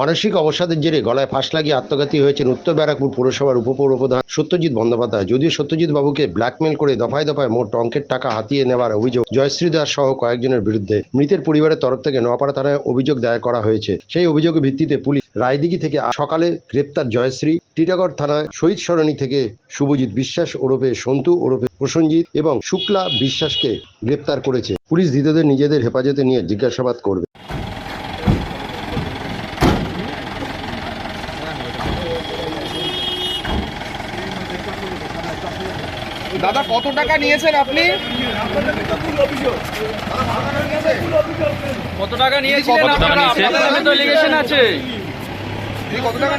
মানসিক অবসাদের জেরে গলায় ফাঁস লাগিয়ে আত্মঘাতী হয়েছেন উত্তর ব্যারাকপুর পৌরসভার উপপৌরপ্রধান সত্যজিৎ বন্দ্যোপাধ্যায়। যদিও সত্যজিৎ বাবুকে ব্ল্যাকমেল করে দফায় দফায় মোট অঙ্কের টাকা হাতিয়ে নেওয়ার অভিযোগ জয়শ্রী দাস সহ কয়েকজনের বিরুদ্ধে, মৃতের পরিবারের তরফ থেকে নোয়াপাড়া থানায় অভিযোগ দায়ের করা হয়েছে। সেই অভিযোগের ভিত্তিতে পুলিশ রায়দিঘি থেকে সকালে গ্রেপ্তার জয়শ্রী, টিটাগড় থানায় শহীদ সরণি থেকে শুভজিৎ বিশ্বাস ওরফে সন্তু ওরফে প্রসঞ্জিৎ এবং শুক্লা বিশ্বাসকে গ্রেপ্তার করেছে। পুলিশ ধৃতদের নিজেদের হেফাজতে নিয়ে জিজ্ঞাসাবাদ করবে। দাদা কত টাকা নিয়েছেন আপনি? কত টাকা নিয়েছিলেন কত টাকা নিয়েছেন? আছে। কত টাকা